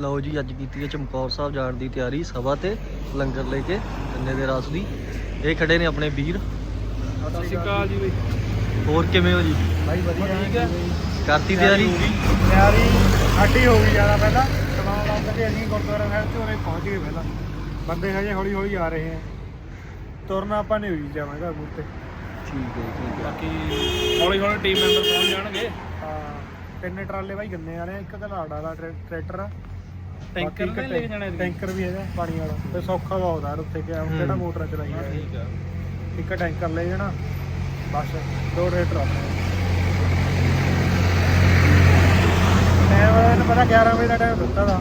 ਲਓ ਜੀ ਅੱਜ ਕੀਤੀ ਹੈ ਚਮਕੌਰ ਸਾਹਿਬ ਜਾਣ ਦੀ ਤਿਆਰੀ ਸਭਾ ਤੇ ਲੰਗਰ ਲੈ ਕੇ ਗੰਨੇ ਦੇ ਰਸ ਦੀ। ਇਹ ਖੜੇ ਨੇ ਆਪਣੇ ਵੀਰ। ਸਤਿ ਸ਼੍ਰੀ ਅਕਾਲ ਜੀ। ਬਈ ਹੋਰ ਕਿਵੇਂ ਹੋ ਜੀ? ਭਾਈ ਵਧੀਆ ਠੀਕ ਹੈ। ਕਰਤੀ ਤਿਆਰੀ? ਤਿਆਰੀ ਸਾਡੀ ਹੋ ਗਈ ਜ਼ਿਆਦਾ ਪਹਿਲਾਂ। ਸਮਾਨ ਲਾਉਣ ਤੇ ਅਸੀਂ ਗੁਰਦੁਆਰਾ ਸਾਹਿਬ ਤੋਂ ਉਰੇ ਪਹੁੰਚ ਗਏ ਪਹਿਲਾਂ। ਬੰਦੇ ਹਜੇ ਹੌਲੀ ਹੌਲੀ ਆ ਰਹੇ ਹੈ। ਤੁਰਨਾ ਆਪਾਂ ਨੇ ਹੋਈ ਜਾਵਾਂਗਾ ਅੱਗੇ ਤੇ ਠੀਕ ਹੈ ਠੀਕ ਹੈ। ਬਾਕੀ ਹੌਲੀ ਹੌਲੀ ਟੀਮ ਮੈਂਬਰ ਪਹੁੰਚ ਜਾਣਗੇ। ਹਾਂ ਤਿੰਨ ਟਰਾਲੇ ਬਾਈ ਗੰਨੇ ਆ ਰਹੇ ਆ, ਇੱਕ ਘਲਾੜ ਵਾਲਾ ਟਰੈ- ਟਰੈਕਟਰ ਆ। ਟੈਂਕਰ ਬਾਕੀ ਵੀ ਇੱਕ ਲੈ ਕੇ ਜਾਣਾ ਇਹਦੇ? ਟੈਂਕਰ ਵੀ ਹੈਗਾ ਪਾਣੀ ਵਾਲਾ। ਤੇ ਸੌਖਾ ਬਹੁਤ ਆ ਉੱਥੇ ਕਿਆ ਹੂੰ। ਕਿਹੜਾ ਮੋਟਰ ਚਲਾਈ ਹਾਂ, ਹੈ ਠੀਕ ਆ। ਇੱਕ ਟੈਂਕਰ ਲੈ ਜਾਣਾ ਬਸ ਦੋ ਟਰੈਕਟਰ ਆ ਟਾਈਮ ਇਹਨੂੰ ਪਤਾ 11 ਵਜੇ ਦਾ ਟਾਈਮ ਦਿੱਤਾ ਦਾ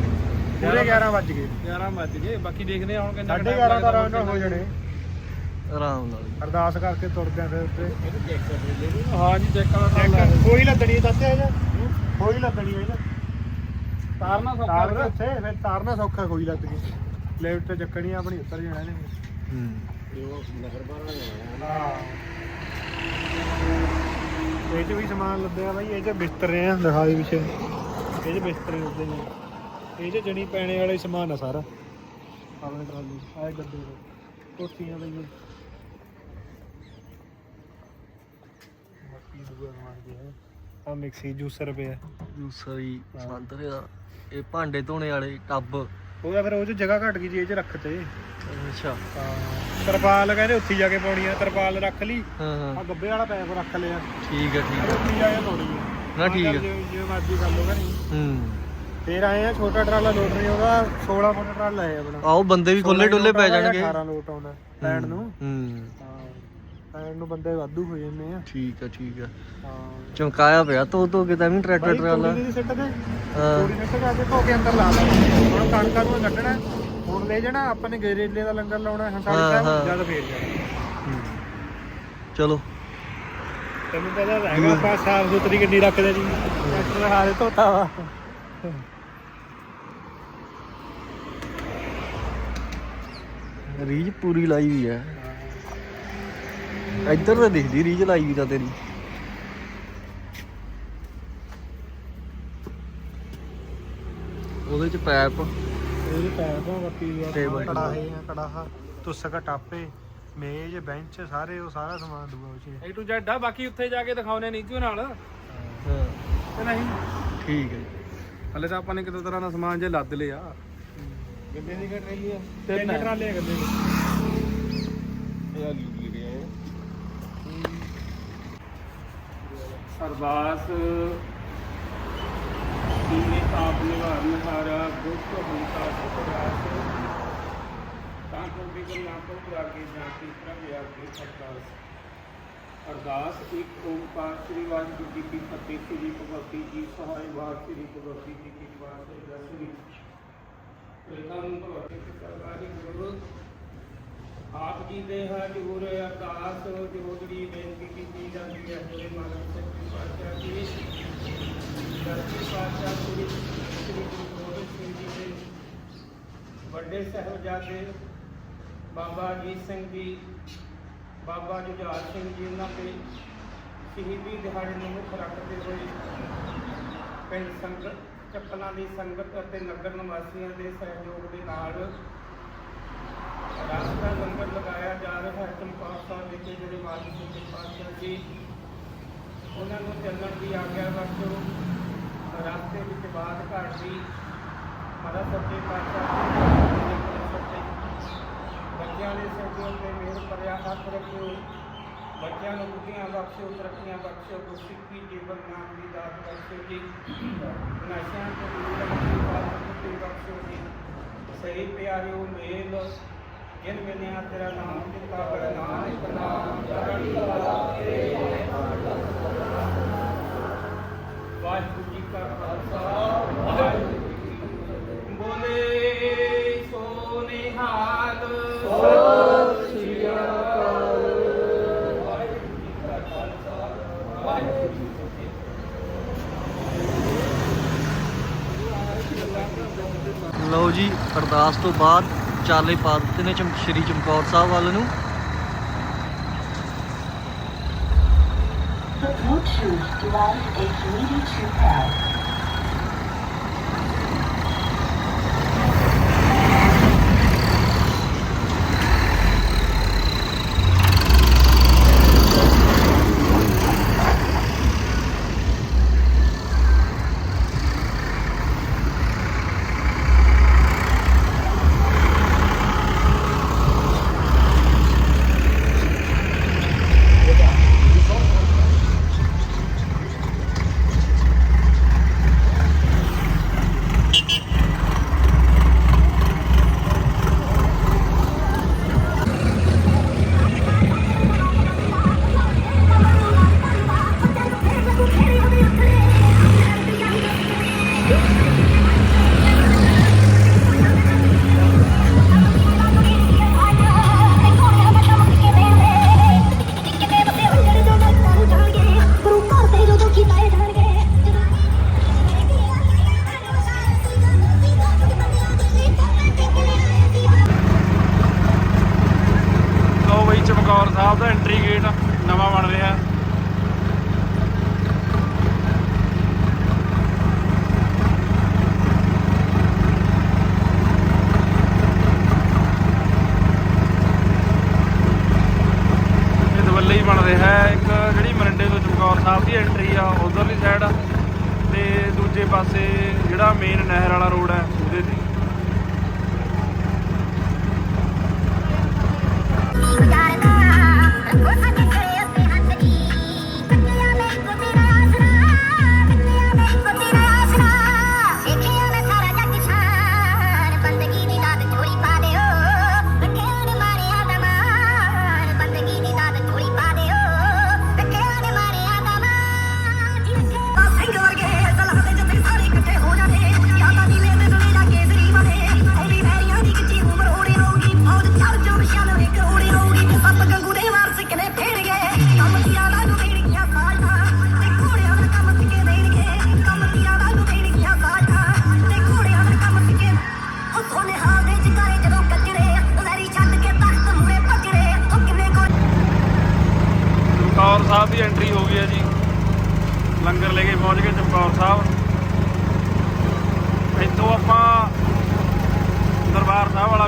ਪੂਰੇ 11 ਵੱਜ ਗਏ। 11 ਵੱਜ ਗਏ ਬਾਕੀ ਦੇਖਦੇ ਹਾਂ ਹੁਣ ਕਿੰਨਾ ਕੁ ਸਾਢੇ time 11 ਦਾ ਲੱਗਦਾ। ਆਰਾਮ ਨਾਲ ਹੋ ਜਾਣੇ। ਆਰਾਮ ਨਾਲ। ਜੀ। ਅਰਦਾਸ ਕਰਕੇ ਤੁਰਦੇ ਆ ਫਿਰ ਉੱਤੇ ਹਾਂ ਜੀ ਚੈੱਕ ਕਰਾ ਕੋਈ ਲੱਦਣੀ ਦੱਸਿਆ ਇਹਦਾ ਕੋਈ ਲੱਦਣੀ ਇਹਦਾ ਤਾਰਨਾ ਸੌਖਾ ਤਾਰ ਵੀਰ। ਉੱਥੇ ਫਿਰ ਤਾਰਨਾ ਸੌਖਾ ਕੋਈ ਲੱਦ ਗਈ ਲੈਫਟ ਤੇ ਚੱਕਣੀ ਆਪਣੀ ਉੱਤਰ ਜਾਣਾ ਨੇ ਹੂੰ। ਹਾਂ ਇਹ ਚ ਵੀ ਸਮਾਨ ਲੱਦਿਆ ਬਾਈ ਇਹ ਚ ਬਿਸਤਰੇ ਆ ਦਿਖਾਈ ਪਿੱਛੇ। ਇਹ ਚ ਬਿਸਤਰੇ ਲੱਦੇ ਨੇ। ਇਹ ਚ ਜਣੀ ਪੈਣੇ ਵਾਲੇ ਸਮਾਨ ਆ ਸਾਰਾ। ਆਪਣੇ ਟਰਾਲੀ ਆਏ ਗੱਦੇ ਦੇ ਕੋਟੀਆਂ ਲਈ ਮੱਕੀ ਦੂਆ ਸਮਾਨ ਗਿਆ ਆ ਮਿਕਸੀ ਜੂਸਰ ਪਿਆ। ਦੂਸਰੀ ਸੰਤਰੇ ਦਾ। ਇਹ ਭਾਂਡੇ ਧੋਣੇ ਵਾਲੇ ਟੱਬ। ਉਹਦਾ ਫਿਰ ਉਹ ਚ ਜਗ੍ਹਾ ਘਟ ਗਈ ਜੀ ਇਹ ਚ ਰੱਖ ਤੇ। ਅੱਛਾ। ਤਰਪਾਲ ਕਹਿੰਦੇ ਉੱਥੇ ਜਾ ਕੇ ਪਾਉਣੀ ਆ ਤਰਪਾਲ ਰੱਖ ਲਈ। ਹਾਂ ਆ ਹਾਂ ਗੱਬੇ ਵਾਲਾ ਪੈਪ ਰੱਖ ਲਿਆ। ਠੀਕ ਹੈ ਠੀਕ ਹੈ ਉੱਥੇ ਜਾ ਕੇ ਪਾਉਣੀ ਆ। ਨਾ ਠੀਕ ਹੈ ਜਿਵੇਂ ਜਿਵੇਂ ਮਰਜ਼ੀ ਕਰ ਲਓਗਾ ਨਹੀਂ ਹੂੰ। ਫੇਰ ਆਏ ਆ ਛੋਟਾ ਟਰਾਲਾ ਲੋਡ ਨਹੀਂ ਉਹਦਾ 16 ਫੁੱਟ ਟਰਾਲਾ ਹੈ ਆਪਣਾ। ਆਓ ਬੰਦੇ ਵੀ ਖੁੱਲੇ ਡੁੱਲੇ ਪੈ ਜਾਣਗੇ। 18 ਲੋਟ ਆਉਂਦਾ ਪੈਣ ਨੂੰ। ਹੂੰ ਹਾਂ। ਨੂੰ ਬੰਦੇ ਵਾਧੂ ਹੋ ਜਾਂਦੇ ਆ। ਠੀਕ ਹੈ ਠੀਕ ਹੈ ਹਾਂ। ਚਮਕਾਇਆ ਪਿਆ ਤੋ ਤੋ ਕਿਤਾ ਵੀ ਟਰੈਕਟਰ ਬਾਈ ਟਰਾਲਾ। ਦੀ ਸਿੱਟ ਦੇ ਹਾਂ। ਤੂੜੀ ਸਿੱਟ ਕੇ ਧੋ ਕੇ ਅੰਦਰ ਲਾ ਲੈ। ਹੁਣ ਕਣਕਾਂ ਨੂੰ ਕੱਢਣਾ ਹੁਣ ਲੈ ਜਾਣਾ ਆਪਾਂ ਨੇ ਗਰੇਲੇ ਦਾ ਲੰਗਰ ਲਾਉਣਾ ਹੰਸਾਲੀ ਹਾਂ, ਸਾਹਿਬ ਹਾਂ। ਜਦ ਫੇਰ ਜਾਣਾ। ਚਲੋ। ਤੈਨੂੰ ਪਤਾ ਤਾਂ ਹੈਗਾ ਆਪਾਂ ਸਾਫ਼ ਸੁਥਰੀ ਗੱਡੀ ਰੱਖਦੇ ਜੀ। ਟਰੈਕਟਰ ਹਾਰੇ ਧੋਤਾ ਵਾ। ਰੀਜ ਪੂਰੀ ਲਾਈ ਵੀ ਹੈ ਇੱਧਰ ਤਾਂ ਦਿਖਦੀ ਰੀਜ ਲਾਈ ਵੀ ਤਾਂ ਤੇਰੀ। ਉਹਦੇ ਚ ਪੈਪ। ਇਹਦੇ ਪੈਰ ਤੋਂ ਬੱਤੀ ਦੀ Table ਕੜਾਹੇ ਆ ਕੜਾਹਾ ਤੁਸਕ ਟਾਪੇ ਮੇਜ਼ ਬੈਂਚ ਸਾਰੇ ਉਹ ਸਾਰਾ ਸਮਾਨ ਦੂਗਾ ਉਹ ਚ A to Z ਆ ਬਾਕੀ ਉੱਥੇ ਜਾ ਕੇ ਦਿਖਾਉਣੇ ਨਹੀਂ ਕਿਉਂ ਨਾਲ। ਹਾਂ। ਤੇ ਨਹੀਂ। ਠੀਕ ਹੈ ਹਲੇ ਤਾਂ ਆਪਾਂ ਨੇ ਕਿਤੇ ਤਰ੍ਹਾਂ ਦਾ ਸਮਾਨ ਜੇ ਲੱਦ ਲਿਆ। ਗੱਡੇ ਦੀ ਘਟ ਰਹੀ ਆ। ਤਿੰਨ। ਟਰਾਲੇ ਆ ਗੱਡੇ ਦੇ। ਅਰਦਾਸ ਕੀਨੇ ਤਾਪ ਨਿਵਾਰਨ ਹਾਰਾ, ਦੁੱਖ ਹੰਤਾ ਸੁਖਰਾਸ ਤਾਂ ਕੋ ਬਿਗਨ ਨਾ ਕੋ ਰਾਗੇ ਜਾਂਤੀ ਪ੍ਰਭ ਆਗੇ ਅਰਦਾਸ। ਅਰਦਾਸ ਇੱਕ ਓੰਕਾਰ ਸ੍ਰੀ ਵਾਹਿਗੁਰੂ ਜੀ ਕੀ ਫਤਿਹ, ਸ੍ਰੀ ਭਗਵਤੀ ਜੀ ਸਹਾਇ ਵਾਹਿ, ਸ੍ਰੀ ਭਗਵਤੀ ਜੀ ਕੀ ਵਾਹਿ ਦਸਰੀ ਪ੍ਰਥਮ ਭਗਵਤੀ ਸਰਵਾਰੀ ਗੁਰੂ ਆਪ ਜੀ ਦੇ ਹਜੂਰ ਅਰਦਾਸ ਜੋਦੜੀ ਬੇਨਤੀ ਕੀਤੀ ਜਾਂਦੀ ਹੈ। ਹੋਰੇ ਮਾਲਕ ਸੱਚੇ ਪਾਤਸ਼ਾਹ ਜੀ ਸੱਚੇ ਪਾਤਸ਼ਾਹ ਸ੍ਰੀ ਸ੍ਰੀ ਗੁਰੂ ਗੋਬਿੰਦ ਸਿੰਘ ਜੀ ਦੇ ਵੱਡੇ ਸਾਹਿਬਜ਼ਾਦੇ ਬਾਬਾ ਅਜੀਤ ਸਿੰਘ ਜੀ, ਬਾਬਾ ਜੁਝਾਰ ਸਿੰਘ ਜੀ, ਉਹਨਾਂ ਦੇ ਸ਼ਹੀਦੀ ਦਿਹਾੜੇ ਨੂੰ ਮੁੱਖ ਰੱਖਦੇ ਹੋਏ ਪਿੰਡ ਸੰਗਤ, ਚੱਪਲਾਂ ਦੀ ਸੰਗਤ ਅਤੇ ਨਗਰ ਨਿਵਾਸੀਆਂ ਦੇ ਸਹਿਯੋਗ ਦੇ ਨਾਲ ਰਾਸਤਾ ਲੰਗਰ ਲਗਾਇਆ ਜਾ ਰਿਹਾ ਹੈ। ਚਮਕੌਰ ਸਾਹਿਬ ਵਿਖੇ ਜਿਹੜੇ ਮਾਲੀ ਸਿੰਘ ਪਾਤਸ਼ਾਹ ਜੀ। ਉਹਨਾਂ ਨੂੰ ਚੱਲਣ ਦੀ ਆਗਿਆ ਬਖਸ਼ੋ। ਰਾਸਤੇ ਵਿੱਚ ਬਾਤ ਘਾਟ ਦੀ ਮਾਰਾ ਸੱਚੇ ਪਾਤਸ਼ਾਹ ਬੱਚਿਆਂ ਦੇ ਸਿਰ ਦੇ ਮਿਹਰ ਭਰਿਆ ਹੱਥ ਰੱਖਿਓ ਬੱਚਿਆਂ ਨੂੰ ਬੁੱਧੀਆਂ ਬਖਸ਼ੋ, ਤਰੱਕੀਆਂ ਬਖਸ਼ੋ, ਗੁਰਸਿੱਖੀ ਜੀਵਨ ਨਾਮ ਦੀ ਦਾਤ ਬਖਸ਼ੋ ਜੀ। ਨਸ਼ਿਆਂ ਤੋਂ ਦੂਰ ਰੱਖੋ ਪਾਪ ਬਖਸ਼ੋ ਜੀ। ਸਹੀ ਪਿਆਰਿਓ ਮੇਲ। ਜਿਨ ਮਿਲਿਆ ਤੇਰਾ ਨਾਮ ਦਿੱਤਾ ਬੜਾ ਨਾਨਕ ਨਾਮ ਚੜ੍ਹਦੀ ਕਲਾ ਤੇਰੇ ਵਾਹਿਗੁਰੂ ਜੀ ਕਾ ਖਾਲਸਾ ਵਾਹਿਗੁਰੂ ਜੀ ਕੀ ਫਤਿਹ। ਬੋਲੇ ਸੋ ਨਿਹਾਲ। ਸਤਿ ਸ੍ਰੀ ਅਕਾਲ। ਵਾਹਿਗੁਰੂ ਜੀ ਕਾ ਖਾਲਸਾ ਵਾਹਿਗੁਰੂ ਜੀ ਕੀ ਫਤਿਹ। ਲਓ ਜੀ ਅਰਦਾਸ ਤੋਂ ਬਾਅਦ ਚਾਲੇ ਪਾ ਦਿੱਤੇ ਨੇ ਚਮ ਸ਼੍ਰੀ ਚਮਕੌਰ ਸਾਹਿਬ ਵੱਲ ਨੂੰ The Bluetooth device is ready to pair.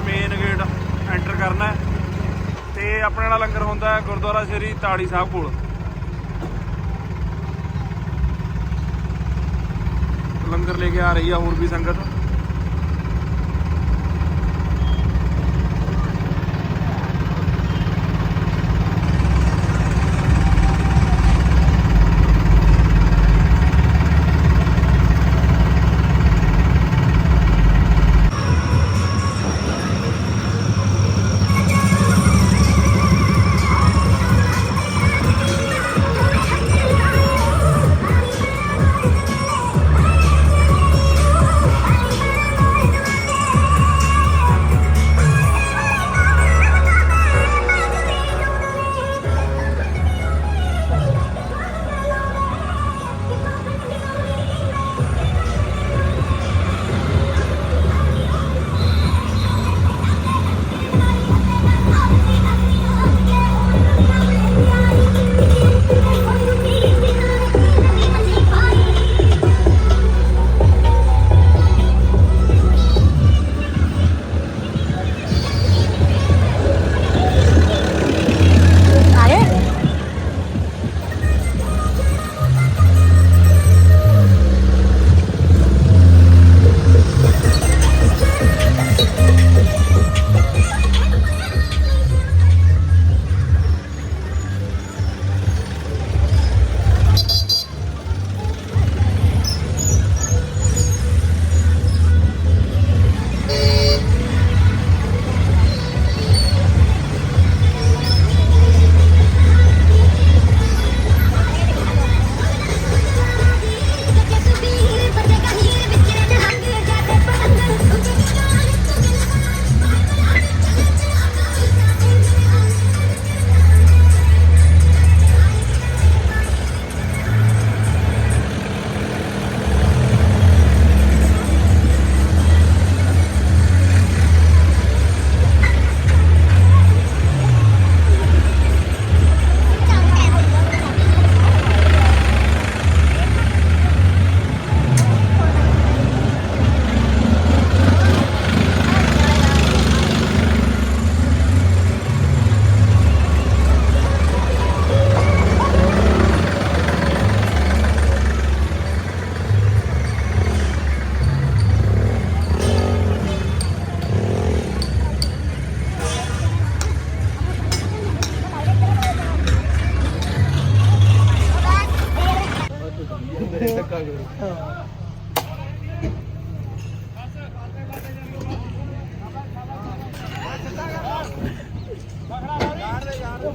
Main gate enter ਕਰਨਾ ਹੈ। ਤੇ ਆਪਣੇ ਵਾਲਾ ਲੰਗਰ ਹੁੰਦਾ ਹੈ ਗੁਰਦੁਆਰਾ ਸ੍ਰੀ ਤਾੜੀ ਸਾਹਿਬ ਕੋਲ। ਲੰਗਰ ਲੈ ਕੇ ਆ ਰਹੀ ਆ ਹੋਰ ਵੀ ਸੰਗਤ।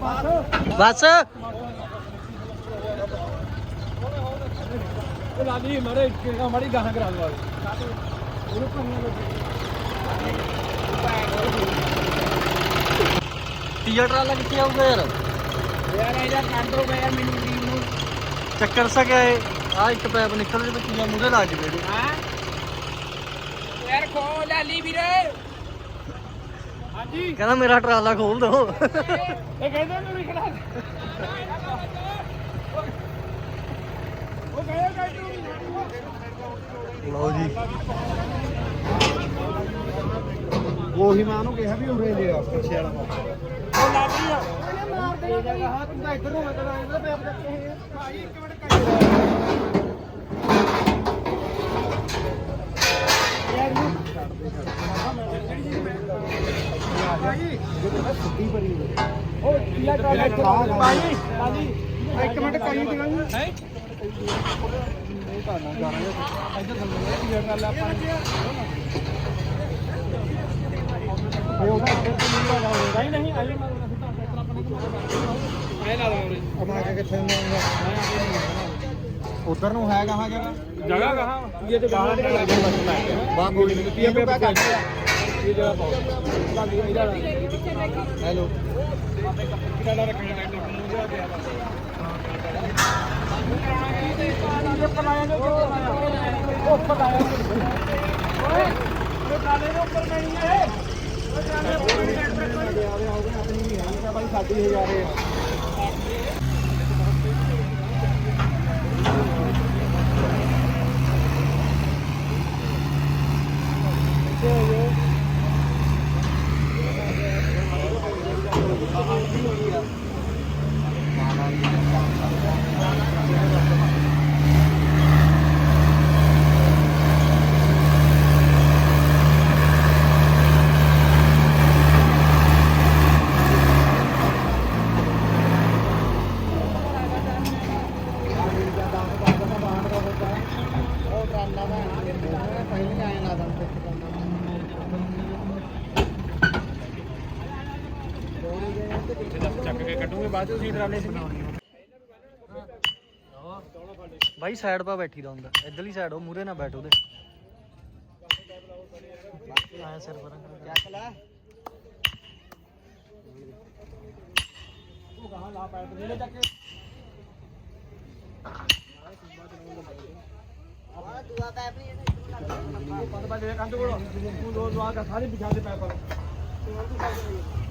ਬਸ। ਲਾਲੀ ਮਾਰੇ ਮਾੜੀ ਗਾਹਾਂ ਕਰਾ ਦਵਾ ਉਹਨੂੰ ਤੀਆ ਟਰਾਲਾ ਕਿੱਥੇ ਆਊਗਾ ਯਾਰ? ਯਾਰ ਇਹਦਾ ਕੰਟਰੋ ਪਿਆ ਮੈਨੂੰ ਟੀਮ ਨੂੰ ਚੱਕਰ ਸਾ ਏ ਆ ਇੱਕ ਪੈਪ ਨਿਕਲ ਜੇ ਤੀਆ ਮੂਰੇ ਲਾ ਕੇ ਮੇਰੇ ਹਾਂ। ਯਾਰ ਖੋ ਲਾਲੀ ਵੀਰੇ। ਹਾਂਜੀ ਕਹਿੰਦਾ ਮੇਰਾ ਟਰਾਲਾ ਖੋਲ ਦੋ। ਇਹ ਕਹਿੰਦਾ ਨੂੰ ਲਿਖਣਾ ਉਹ ਕਹਿੰਦਾ ਲਓ ਜੀ। ਉਹੀ ਮੈਂ ਉਹਨੂੰ ਕਿਹਾ ਵੀ ਉਰੇ ਲੈ ਆ ਪਿੱਛੇ ਵਾਲਾ ਉਹ ਲੱਗ ਰਹੀ ਆ। ਮਾਰ ਦੇਣਾ ਹਾਂ ਤੂੰ ਤਾਂ ਇੱਧਰ ਨੂੰ ਮੈਂ ਤਾਂ ਇੱਧਰ ਪੈਪ ਰੱਖੇ ਭਾਈ ਇੱਕ ਮਿੰਟ ਕੱਟ ਯਾਰ ਨੂੰ ਛੱਡ ਦੇ। ਪਰੀ ਉਹ ਇੱਕ ਮਿੰਟ ਕਰੀ ਦਿਵਾਂਗੇ ਹੈ ਉਹ ਤਾਂ ਨਾ ਇੱਧਰ ਥੱਲੇ ਆਪਾਂ ਇਹ ਉਹਦਾ ਨਹੀਂ ਨਹੀਂ ਆਈ ਮੈਂ ਅਮਾ ਕੇ ਕਿੱਥੇ ਉਧਰ ਨੂੰ ਹੈ ਕਹਾਂ ਜਗ੍ਹਾ? ਜਗ੍ਹਾ ਕਹਾਂ? ਇਹ ਤੇ ਗਾਹਾਂ ਦੇ ਲੱਗੇ ਬਸ ਬਾ ਕੋਈ ਨਹੀਂ ਇਹ ਪੇ ਕੱਟ ਇਹ ਜਗ੍ਹਾ ਪਾਓ ਬਾਕੀ ਇਹਦਾ ਹੈਲੋ ਕਿਹੜਾ ਰੱਖਣਾ ਟਰੈਕਟਰ ਨੂੰ ਜਾ ਕੇ ਆ ਸਾਡੀ ਹਜ਼ਾਰੇ ਉਹ ਟਰਾਲਾ ਦਾ ਪਹਿਲੇ ਆਏ ਨਾ ਦਮ ਤੇ ਚੱਕ ਕੇ ਕੱਢੂਗੇ ਬਾਅਦ ਚ ਸੀਟ ਰਾਲੇ ਸੀ ਬਾਈ ਸਾਈਡ 'ਪਾ ਬੈਠੀ ਦਾ ਹੁੰਦਾ। ਇਧਰਲੀ ਸਾਈਡ ਉਹ ਮੂਰੇ ਨਾ ਬੈਠ ਉਹਦੇ। ਆਇਆ ਸਿਰ ਪਰ। ਚੱਕ ਲੈ। ਉਹ ਕਹਾਂ ਲਾ ਪੈਰ ਤੇ ਲੈ ਚੱਕ ਕੇ। ਪੰਜ ਪੰਜ ਕੰਧ ਕੋਲ। ਤੂੰ ਦੋ ਦੋ ਆ ਸਾਰੇ ਵਿਛਾ ਦੇ ਪੈਰ ਪਰ ਲੱਗਦਾ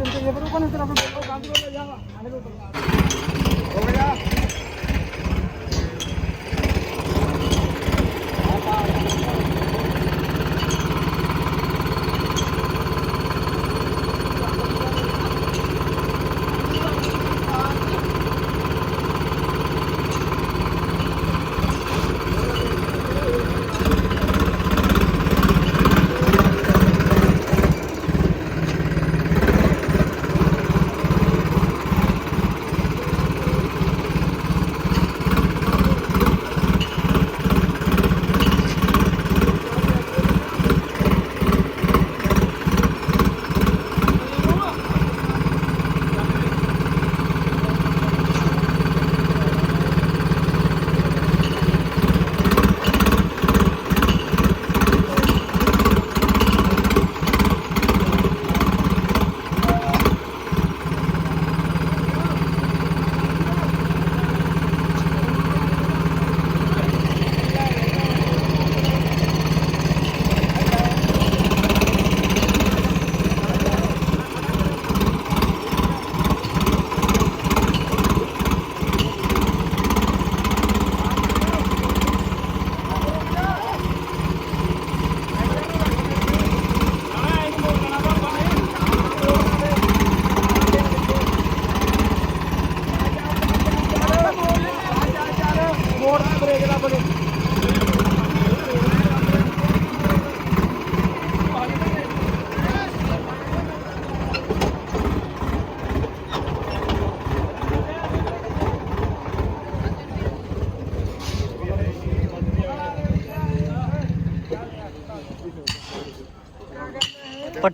ਤਾਂ ਠੀਕ ਹੋ ਫੇਰ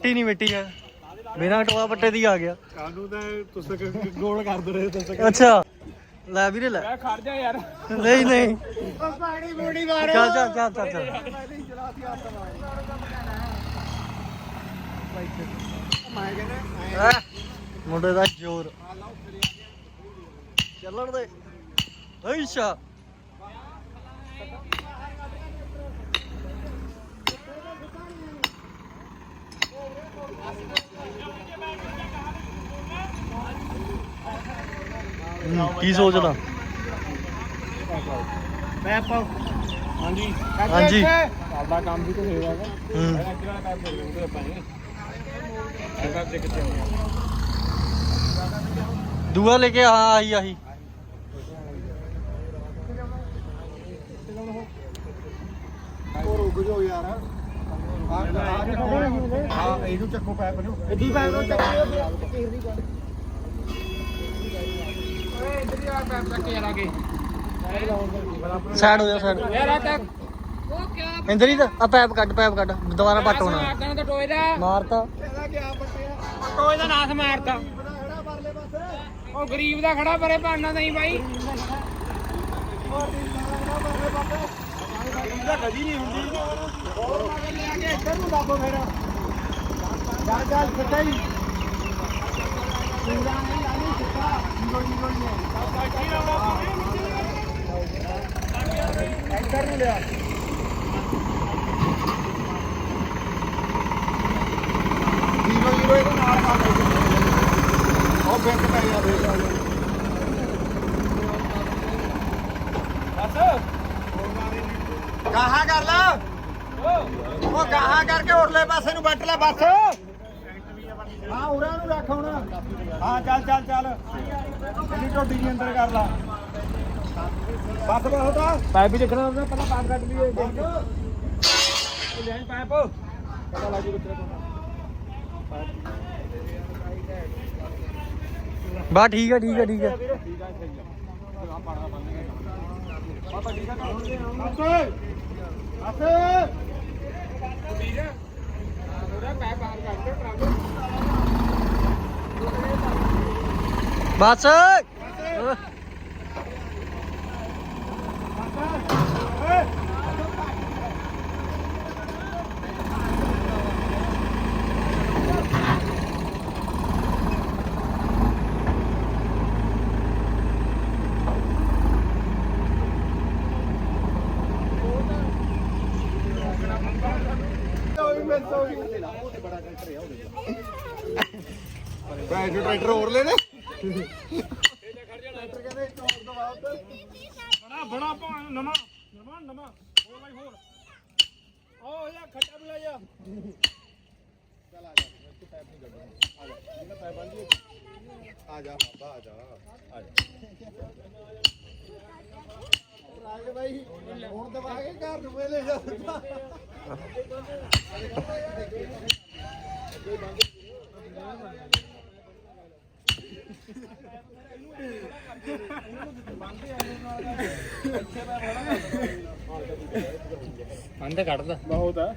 ਪੱਟੀ ਨਹੀਂ ਮਿੱਟੀ ਹੈ ਬਿਨਾਂ ਟੋਆ ਪੱਟੇ ਦੀ ਆ ਗਿਆ। ਕਾਨੂੰ ਤਾਂ ਤੁਸੀਂ ਗੋਲ ਕਰ ਦੋ ਰਹੇ ਤੁਸੀਂ। ਅੱਛਾ। ਲੈ ਵੀਰੇ ਲੈ। ਮੈਂ ਖੜ ਜਾ ਯਾਰ। ਨਹੀਂ ਨਹੀਂ। ਪਾਣੀ ਬੂੜੀ ਮਾਰ ਚੱਲ ਚੱਲ ਚੱਲ ਚੱਲ ਚੱਲ। ਮੁੰਡੇ ਦਾ ਜ਼ੋਰ। ਚੱਲਣ ਦੇ। ਅੱਛਾ। ਕੀ ਸੋਚਦਾ ਮੈਂ ਆਪਾਂ ਹਾਂਜੀ ਹਾਂਜੀ। ਸਾਡਾ ਕੰਮ ਵੀ ਤਾਂ ਹੋਏਗਾ ਹੂੰ ਅੱਗੇ ਵਾਲਾ ਕੰਮ ਫਿਰ ਉਹਦੇ ਆਪਾਂ ਨੇ ਐਸਾ ਦੇ ਕਿੱਥੇ ਆਉਂਦੇ ਦੂਆ ਲੈ ਕੇ ਆ ਆਹੀ ਆਹੀ ਉਹ ਰੁਕ ਜਾਓ ਯਾਰ ਹਾਂ ਇਹਨੂੰ ਚੱਕੋ ਪੈਪ ਨੂੰ ਇੱਦੀ ਪੈਪ ਨੂੰ ਚੱਕੋ ਸਾਈਡ ਹੋ ਜਾ ਸਾਈਡ ਇੰਦਰ ਹੀ ਤਾਂ ਆ ਪੈਪ ਕੱਢ ਪੈਪ ਕੱਢ। ਦੁਬਾਰਾ ਪੱਟ ਹੋਣਾ। ਟੋਏ ਦਾ। ਮਾਰਤਾ। ਟੋਏ ਦਾ ਨਾਸ ਮਾਰਦਾ ਉਹ ਗਰੀਬ ਦਾ ਖੜਾ ਪਰੇ ਪਾਣਾ ਨਹੀਂ ਬਾਈ। ਕਦੀ ਨਹੀਂ ਹੁੰਦੀ ਇੱਧਰ ਨੂੰ ਦੱਬੋ ਫਿਰ ਚੱਲ ਚੱਲ ਸਿੱਧਾ ਹੀ ਇੱਧਰ ਨੂੰ ਲਿਆ ਜੀਰੋ ਜੀਰੋ ਇਹਦੇ ਨਾਲ ਪਾ ਦੇ ਉਹ ਬੈਂਕ ਪੈ ਗਿਆ ਦੇ। ਗਾਹਾਂ ਕਰ ਲਾ। ਉਹ ਗਾਹਾਂ ਕਰਕੇ ਉਰਲੇ ਪਾਸੇ ਨੂੰ ਵੱਟ ਲੈ ਬੱਸ। ਹਾਂ ਉਰਾਂ ਨੂੰ ਰੱਖ ਹੁਣ। ਹਾਂ ਚੱਲ ਚੱਲ ਚੱਲ। ਇਹਦੀ ਢੋਡੀ ਜੀ ਅੰਦਰ ਕਰ ਲਾ। ਬੱਸ ਬਹੁਤ ਪਾਈਪ ਵੀ ਦੇਖਣਾ ਹੁੰਦਾ ਪਹਿਲਾਂ ਪਾਈਪ ਕੱਢ ਲਈਏ। ਉਹ ਲੈ ਪਾਈਪ। ਪਤਾ ਲੱਗ ਜੂ ਕਿੱਥੇ ਬਾ ਠੀਕ ਆ ਠੀਕ ਆ ਠੀਕ ਠੀਕ ਆ ਸਹੀ ਆ। ਆ ਪਾਣਾ ਬੰਦ ਕਰ ਪਾਪਾ ਠੀਕ ਦੇ ਬਸ ਬਸ ਉਹਦਾ ਪੈ ਬਾਹਰ ਕੱਢ ਟਰੱਕ ਬਸ ਬੈਠ ਟਰੈਕਟਰ ਹੋਰ ਲੈਣੇ ਬਣਾ ਬਣਾ ਭਾਂ ਨਵਾਂ ਨਵਾਂ ਨਵਾਂ ਹੋਰ ਬਾਈ ਹੋਰ ਓ ਯਾ ਖੱਟਾ ਵੀ ਲੈ ਜਾ ਆ ਜਾ ਬਾਬਾ ਆ ਜਾ ਆ ਜਾ ਰਾਜ ਭਾਈ ਹੁਣ ਦਬਾ ਕੇ ਘਰ ਨੂੰ। ਵੇਲੇ ਜਾ ਬੰਦ ਕੱਢਦਾ ਬਹੁਤ ਆ।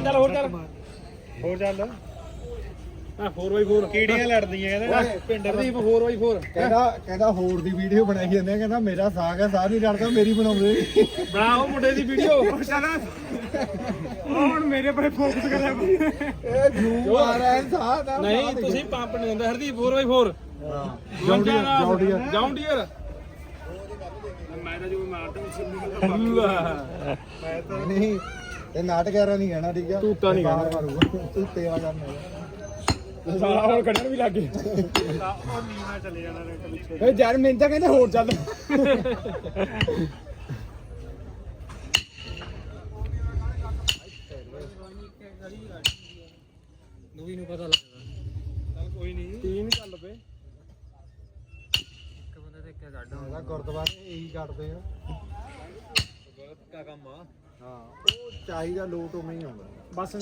ਚੱਲ ਹੋਰ ਚੱਲ। ਹੋਰ ਚੱਲ। ਆ 4x4 ਕੀੜੀਆਂ ਲੜਦੀਆਂ ਇਹਦੇ ਪਿੰਡ ਹਰਦੀਪ 4x4 ਕਹਿੰਦਾ ਕਹਿੰਦਾ ਹੋਰ ਦੀ ਵੀਡੀਓ ਬਣਾਈ ਜਾਂਦੇ ਆ ਕਹਿੰਦਾ ਮੇਰਾ ਸਾਗ ਹੈ ਸਾਹ ਨਹੀਂ ਲੜਦਾ ਮੇਰੀ ਬਣਾਉਂਦੇ ਬਣਾਓ ਮੁੰਡੇ ਦੀ ਵੀਡੀਓ ਚੱਲ। ਹੁਣ ਮੇਰੇ ਪਰ ਫੋਕਸ ਕਰਿਆ ਇਹ ਜੂ ਆ ਰਿਹਾ ਹੈ ਸਾਹ ਦਾ ਨਹੀਂ ਤੁਸੀਂ ਪੰਪ ਨਹੀਂ ਦਿੰਦਾ Hardeep 4x4 John Deere. John Deere John Deere. ਮੈਂ ਤਾਂ ਜੋ ਮਾਰਦਾ ਨਹੀਂ ਇਹ ਨਾਟਕ ਯਾਰਾ ਨਹੀਂ ਕਹਿਣਾ ਠੀਕ ਆ? ਤੂਤਾ ਨਹੀਂ ਕਹਿਣਾ। ਮਾਰੂਗਾ। ਤੂੰ ਤੇਵਾ ਕਰਨਾ ਸਾਲਾ ਹੁਣ ਕੱਢਣ ਵੀ ਲੱਗ ਗਏ। ਉਹ ਨੀਵਾ ਚਲੇ ਜਾਣਾ ਪਿੱਛੇ ਇਹ ਯਾਰ ਮੈਨੂੰ ਤਾਂ ਕਹਿੰਦੇ ਹੋਰ ਚੱਲ। ਦੂਈ ਨੂੰ ਪਤਾ ਲੱਗਦਾ। ਚੱਲ ਕੋਈ ਨਹੀਂ ਤੀਨ ਚੱਲ ਪਏ। ਇੱਕ ਬੰਦੇ ਤੇ ਇੱਕ ਕੱਢ ਉਹਦਾ ਗੁਰਦੁਆਰੇ ਇਹੀ ਕੱਟਦੇ ਆ। ਕਾ ਕੰਮ ਆ। ਹਾਂ ਉਹ ਚਾਹੀਦਾ ਲੋਟ ਉਵੇਂ ਹੀ ਆਉਂਦਾ। ਬਸ।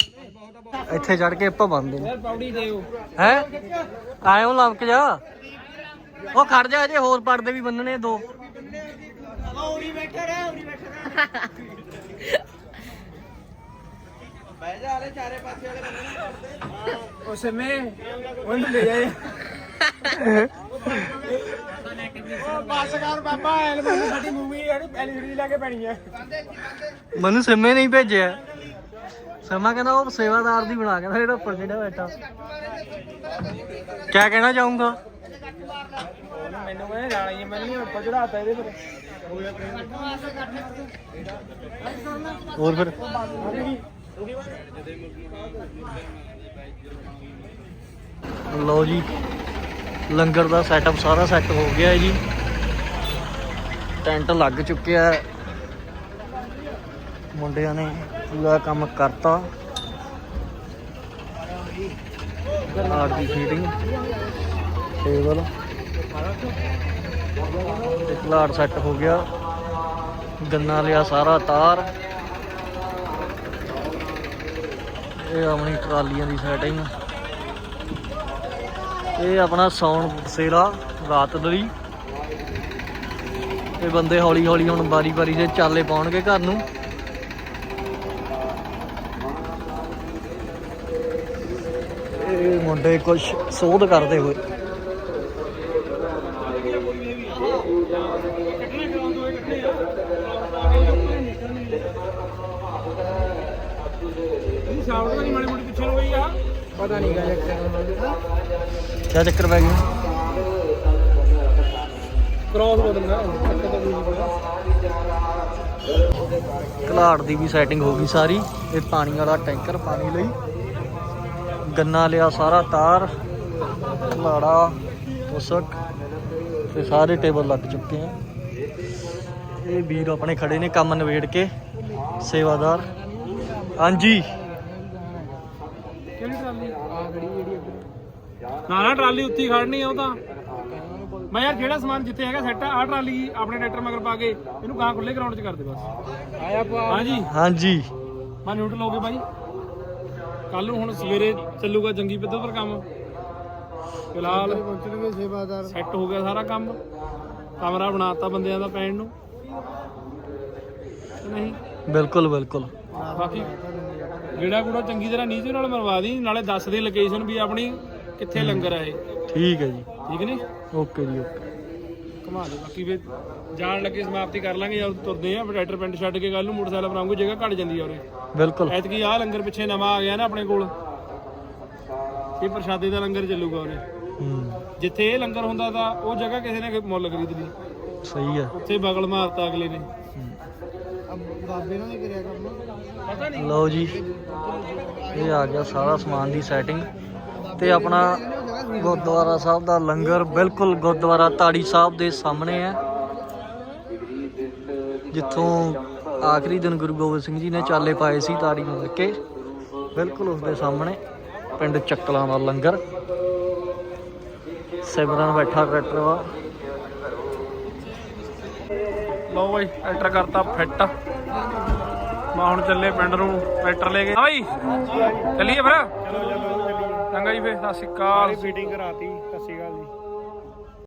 ਇੱਥੇ ਚੜ ਕੇ ਆਪਾਂ ਬੰਦੇ ਨੇ ਯਾਰ ਪੌੜੀ ਦੇਓ ਹੈ? ਆਇਓ ਲੰਕ ਜਾ। ਉਹ ਖੜ ਜਾ ਅਜੇ ਹੋਰ ਪੜਦੇ ਵੀ ਬੰਨਣੇ ਦੋ। ਉਹ ਸਮੇਂ ਉਹਨੂੰ ਲੈ ਜਾਏ ਉਹ ਬਸ ਕਰ ਬਾਬਾ ਐਲਬਮ ਸਾਡੀ ਮੂਵੀ ਐਲਈਡੀ ਲਾ ਕੇ ਪੈਣੀ ਹੈ ਮੈਨੂੰ ਸਿੰਮੇ ਨਹੀਂ ਭੇਜਿਆ। ਸਮਾ ਕਹਿੰਦਾ ਉਹ ਸੇਵਾਦਾਰ ਦੀ ਬਣਾ ਕਹਿੰਦਾ ਜਿਹੜਾ ਉੱਪਰ ਜਿਹੜਾ ਬੈਠਾ। ਕਿਆ ਕਹਿਣਾ ਚਾਹੂੰਗਾ? ਮੈਨੂੰ ਕਹਿੰਦੇ ਜਾਣਾ ਹੀ ਮੈਨੂੰ ਉੱਪਰ ਚੜਾਤਾ ਇਹਦੇ ਪਰ ਹੋਰ ਫਿਰ? ਲਓ ਜੀ, ਲੰਗਰ ਦਾ ਸੈਟਅਪ ਸਾਰਾ ਸੈੱਟ ਹੋ ਗਿਆ ਹੈ ਜੀ। ਟੈਂਟ ਲੱਗ ਚੁੱਕਿਆ ਹੈ। ਮੁੰਡਿਆਂ ਨੇ ਪੂਰਾ ਕੰਮ ਕਰਤਾ। ਆਰਟ ਦੀ ਫੀਟਿੰਗ ਟੇਬਲ ਤੇ ਪਲਾਟ ਸੈੱਟ ਹੋ ਗਿਆ। ਗੰਨਾ ਲਿਆ ਸਾਰਾ ਤਾਰ। ਇਹ ਆਪਣੀ ਟਰਾਲੀਆਂ ਦੀ ਸੈਟਿੰਗ ਇਹ ਆਪਣਾ ਸੌਣ ਸੇਰਾ ਰਾਤ ਲਈ ਇਹ ਬੰਦੇ ਹੌਲੀ ਹੌਲੀ ਹੁਣ ਬਾਰੀ ਬਾਰੀ ਦੇ ਚਾਲੇ ਪਾਉਣਗੇ ਘਰ ਨੂੰ। ਇਹ ਮੁੰਡੇ ਕੁਝ ਸੋਧ ਕਰਦੇ ਹੋਏ। ਇਹ ਸ਼ਾਮ ਨੂੰ ਨਹੀਂ ਮਾੜੀ ਮੋਟੀ ਪਿੱਛੇ ਨੂੰ ਗਈ ਆ। ਪਤਾ ਨਹੀਂ ਗਾ ਕਿਆ ਚੱਕਰ ਪੈ ਗਿਆ? ਕ੍ਰੋਸ ਬਦਲਣਾ ਘਲਾੜ ਦੀ ਵੀ ਸੈਟਿੰਗ ਹੋ ਗਈ ਸਾਰੀ। ਇਹ ਪਾਣੀ ਵਾਲਾ ਟੈਂਕਰ ਪਾਣੀ ਲਈ। ਗੰਨਾ ਲਿਆ ਸਾਰਾ ਤਾਰ। ਘਲਾੜਾ ਉਸਕ ਤੇ ਸਾਰੇ ਟੇਬਲ ਲੱਗ ਚੁੱਕੇ ਆ। ਇਹ ਵੀਰ ਆਪਣੇ ਖੜੇ ਨੇ ਕੰਮ ਨਵੇੜ ਕੇ। ਸੇਵਾਦਾਰ। ਹਾਂਜੀ ਕਿਹੜੀ ਟਰਾਲੀ ਆ ਗੜੀ ਜਿਹੜੀ ਅੱਗੇ ਨਾ ਨਾ ਟਰਾਲੀ ਉੱਤੀ ਖੜਨੀ ਆ ਉਹ ਤਾਂ। ਮੈਂ ਯਾਰ ਜਿਹੜਾ ਸਮਾਨ ਜਿੱਥੇ ਹੈਗਾ ਸੈੱਟ ਆ ਟਰਾਲੀ ਆਪਣੇ ਟਰੈਕਟਰ ਮਗਰ ਪਾ ਕੇ ਇਹਨੂੰ ਗਾਂ ਖੁੱਲੇ ਗਰਾਊਂਡ 'ਚ ਕਰ ਦੇ ਬਸ। ਆਇਆ ਹਾਂਜੀ। ਹਾਂਜੀ। ਮੈਂ ਨਿਊਟਰਲ ਹੋ ਗਏ ਬਾਈ ਕੱਲ ਨੂੰ ਹੁਣ ਸਵੇਰੇ ਚੱਲੂਗਾ ਜੰਗੀ ਪੱਧਰ ਪਰ ਕੰਮ। ਫਿਲਹਾਲ ਪਹੁੰਚਣਗੇ ਸੇਵਾਦਾਰ। ਸੈੱਟ ਹੋ ਗਿਆ ਸਾਰਾ ਕੰਮ। ਕਮਰਾ ਬਣਾਤਾ ਬੰਦਿਆਂ ਦਾ ਪੈਣ ਨੂੰ। ਨਹੀਂ? ਬਿਲਕੁਲ ਬਿਲਕੁਲ। ਬਾਕੀ ਜਿਹੜਾ ਕੂੜਾ ਚੰਗੀ ਤਰ੍ਹਾਂ ਨੀਚੇ ਨਾਲ ਮਰਵਾ ਦੀ ਨਾਲੇ ਦੱਸ ਦੇ ਲੋਕੇਸ਼ਨ ਵੀ ਆਪਣੀ। ਕਿੱਥੇ ਲੰਗਰ ਆ ਇਹ। ਠੀਕ ਹੈ ਜੀ। ਠੀਕ ਨੇ ਓਕੇ ਜੀ ਓਕੇ। ਘੁਮਾ ਦੇ ਬਾਕੀ ਫਿਰ ਜਾਣ ਲੱਗੇ ਸਮਾਪਤੀ ਕਰ ਲਾਂਗੇ ਜਦ ਤੁਰਦੇ ਆ ਟਰੈਕਟਰ ਪਿੰਡ ਛੱਡ ਕੇ ਕੱਲ ਨੂੰ ਮੋਟਰਸਾਈਕਲ ਬਣਾਉਂਗੇ ਜਗ੍ਹਾ ਘਟ ਜਾਂਦੀ ਆ ਉਰੇ। ਬਿਲਕੁਲ। ਐਤਕੀ ਆਹ ਲੰਗਰ ਪਿੱਛੇ ਨਵਾਂ ਆ ਗਿਆ ਨਾ ਆਪਣੇ ਕੋਲ। ਇਹ ਪ੍ਰਸ਼ਾਦੇ ਦਾ ਲੰਗਰ ਚੱਲੂਗਾ ਉਰੇ। ਹੂੰ। ਜਿੱਥੇ ਇਹ ਲੰਗਰ ਹੁੰਦਾ ਤਾਂ ਉਹ ਜਗ੍ਹਾ ਕਿਸੇ ਨੇ ਮੁੱਲ ਖਰੀਦ ਲਈ। ਸਹੀ ਹੈ। ਉੱਥੇ ਬਗਲ ਮਾਰਤਾ ਅਗਲੇ ਨੇ। ਬਾਬੇ ਨਾਲ ਹੀ। ਕਰਿਆ ਕੰਮ ਪਤਾ ਨਹੀਂ। ਲਓ ਜੀ ਇਹ ਆ ਗਿਆ ਸਾਰਾ ਸਮਾਨ ਦੀ ਸੈਟਿੰਗ ਤੇ ਆਪਣਾ ਗੁਰਦੁਆਰਾ ਸਾਹਿਬ ਦਾ ਲੰਗਰ ਬਿਲਕੁਲ ਗੁਰਦੁਆਰਾ ਤਾੜੀ ਸਾਹਿਬ ਦੇ ਸਾਹਮਣੇ ਹੈ। ਜਿੱਥੋਂ ਆਖਰੀ ਦਿਨ ਗੁਰੂ ਗੋਬਿੰਦ ਸਿੰਘ ਜੀ ਨੇ ਚਾਲੇ ਪਾਏ ਸੀ ਤਾੜੀ ਨੂੰ ਕੇ, ਬਿਲਕੁਲ ਉਸ ਦੇ ਸਾਹਮਣੇ ਪਿੰਡ ਚੱਕਲਾਂ ਦਾ ਲੰਗਰ। ਸਿਮਰਨ ਬੈਠਾ ਟਰੈਕਟਰ ਵਾ ਲਓ ਬਾਈ ਟਰੈਕਟਰ ਕਰਤਾ ਫਿੱਟ। ਮੈਂ ਹੁਣ ਚੱਲੇ ਪਿੰਡ ਨੂੰ ਟਰੈਕਟਰ ਲੈ ਕੇ। ਹਾਂ ਬਾਈ, ਚੱਲੀਏ ਫਿਰ। ਚਲੋ ਚਲੋ ਚੰਗਾ ਜੀ ਫਿਰ ਸਤਿ ਸ਼੍ਰੀ ਅਕਾਲ। ਫੀਟਿੰਗ ਕਰਾਤੀ ਸਤਿ ਸ਼੍ਰੀ ਅਕਾਲ ਜੀ।